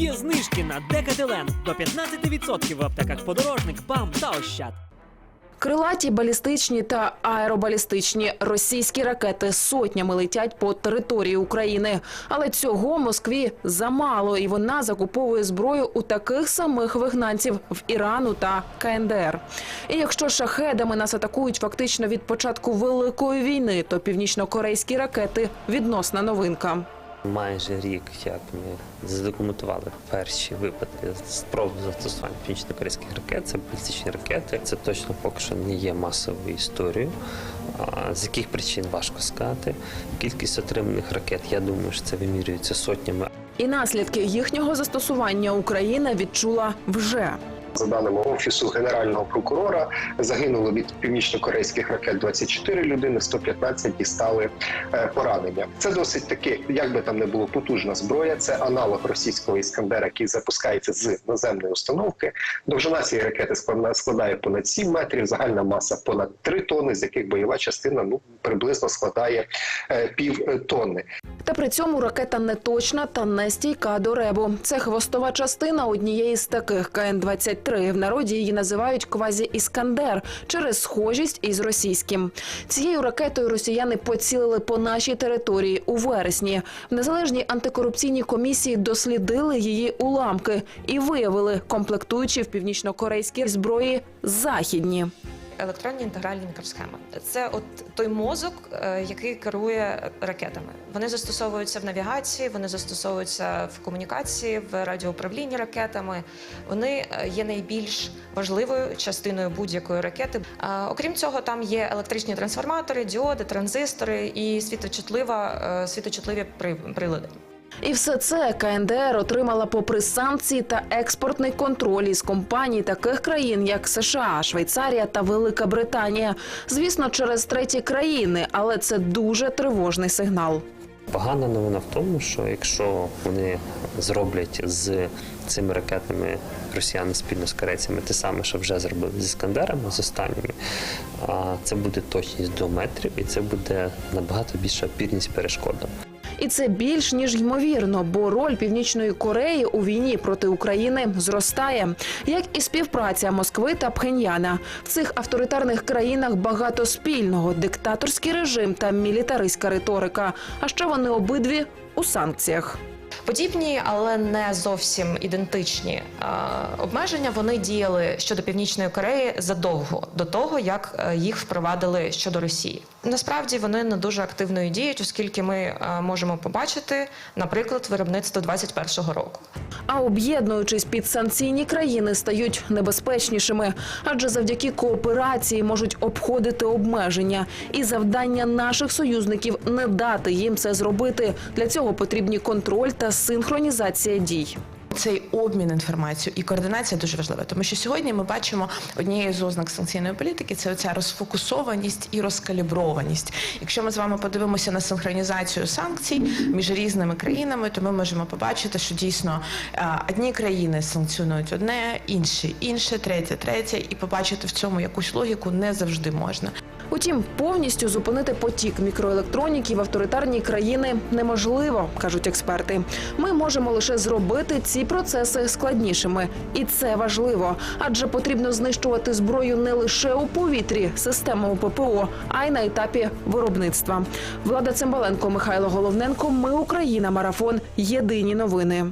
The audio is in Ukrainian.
Є знижки на Декателен до 15% в аптеках подорожник, БАМ та Ощад. Крилаті балістичні та аеробалістичні російські ракети сотнями летять по території України. Але цього Москві замало, і вона закуповує зброю у таких самих вигнанців в Ірану та КНДР. І якщо шахедами нас атакують фактично від початку великої війни, то північно-корейські ракети відносна новинка. Майже рік, як ми задокументували перші випадки спроб застосування північно-корейських ракет, це балістичні ракети. Це точно поки що не є масовою історією. З яких причин важко сказати. Кількість отриманих ракет, я думаю, що це вимірюється сотнями. І наслідки їхнього застосування Україна відчула вже. За даними офісу генерального прокурора, загинуло від північно-корейських ракет 24 людини, 115 дістали е, поранення. Це досить таки, як би там не було потужна зброя. Це аналог російського іскандера, який запускається з наземної установки. Довжина цієї ракети складає понад 7 метрів, загальна маса понад 3 тонни, з яких бойова частина ну приблизно складає е, пів е, тонни. Та при цьому ракета не точна та не стійка до ребу. Це хвостова частина однієї з таких КН-23. В народі її називають квазі-іскандер через схожість із російським. Цією ракетою росіяни поцілили по нашій території у вересні. В незалежній антикорупційній комісії дослідили її уламки і виявили комплектуючі в північно-корейській зброї західні. Електронні інтегральні мікросхеми. Це от той мозок, е, який керує ракетами. Вони застосовуються в навігації, вони застосовуються в комунікації, в радіоуправлінні ракетами. Вони е, є найбільш важливою частиною будь-якої ракети. Окрім цього, там є електричні трансформатори, діоди, транзистори і світочутлива, е, світочутливі при- прилади. І все це КНДР отримала попри санкції та експортний контроль із компаній таких країн, як США, Швейцарія та Велика Британія. Звісно, через треті країни, але це дуже тривожний сигнал. Погана новина в тому, що якщо вони зроблять з цими ракетами росіяни спільно з корейцями те саме, що вже зробили з іскандерами, з останніми, це буде точність до метрів, і це буде набагато більша опірність перешкодам. І це більш ніж ймовірно, бо роль Північної Кореї у війні проти України зростає, як і співпраця Москви та Пхеньяна. В цих авторитарних країнах багато спільного: диктаторський режим та мілітаристська риторика. А ще вони обидві у санкціях. Подібні, але не зовсім ідентичні е, обмеження вони діяли щодо Північної Кореї задовго до того, як е, їх впровадили щодо Росії. Насправді вони не дуже активно діють, оскільки ми е, можемо побачити, наприклад, виробництво 21-го року. А об'єднуючись під санкційні країни, стають небезпечнішими, адже завдяки кооперації можуть обходити обмеження. І завдання наших союзників не дати їм це зробити. Для цього потрібні контроль та синхронізація дій. Цей обмін інформацією і координація дуже важлива, тому що сьогодні ми бачимо однією з ознак санкційної політики це оця розфокусованість і розкаліброваність. Якщо ми з вами подивимося на синхронізацію санкцій між різними країнами, то ми можемо побачити, що дійсно е, одні країни санкціонують одне, інші інше, третє, третє, і побачити в цьому якусь логіку не завжди можна. Утім, повністю зупинити потік мікроелектроніки в авторитарні країни неможливо, кажуть експерти. Ми можемо лише зробити ці процеси складнішими, і це важливо, адже потрібно знищувати зброю не лише у повітрі системами ППО, а й на етапі виробництва. Влада Цимбаленко, Михайло Головненко. Ми Україна. Марафон. Єдині новини.